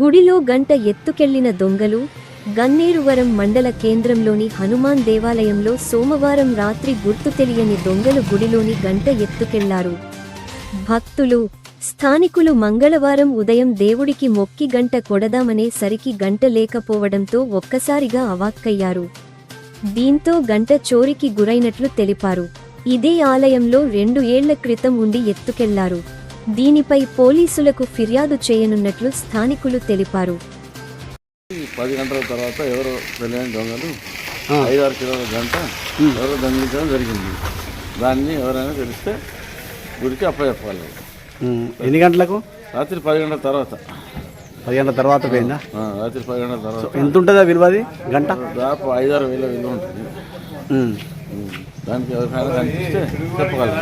గుడిలో గంట ఎత్తుకెళ్ళిన దొంగలు గన్నేరువరం మండల కేంద్రంలోని హనుమాన్ దేవాలయంలో సోమవారం రాత్రి గుర్తు తెలియని దొంగలు గుడిలోని గంట ఎత్తుకెళ్ళారు. భక్తులు స్థానికులు మంగళవారం ఉదయం దేవుడికి మొక్కి గంట కొడదామనే సరికి గంట లేకపోవడంతో ఒక్కసారిగా అవాక్కయ్యారు. దీంతో గంట చోరికి గురైనట్లు తెలిపారు. ఇదే ఆలయంలో రెండు ఏళ్ళ క్రితం ఉండి ఎత్తుకెళ్ళారు. దీనిపై పోలీసులకు ఫిర్యాదు చేయనున్నట్లు స్థానికులు తెలిపారు. పది గంటల తర్వాత ఎవరో తెలియని దొంగలు? ఐదారు కిలోల గంట ఎవరో దొంగిలించడం జరిగింది. దాన్ని ఎవరైనా తెలిస్తే గుడికి అప్పచెప్పాలి ఎన్ని గంటలకు? రాత్రి పది గంటల తర్వాత. పది గంటల తర్వాత పోయిందా? రాత్రి పది గంటల తర్వాత. ఎంత ఉంటుందా విలువది గంట? దాదాపు ఐదారు వేల విలువ ఉంటుంది. దానికి ఎవరికైనా కనిపిస్తే చెప్పగలరు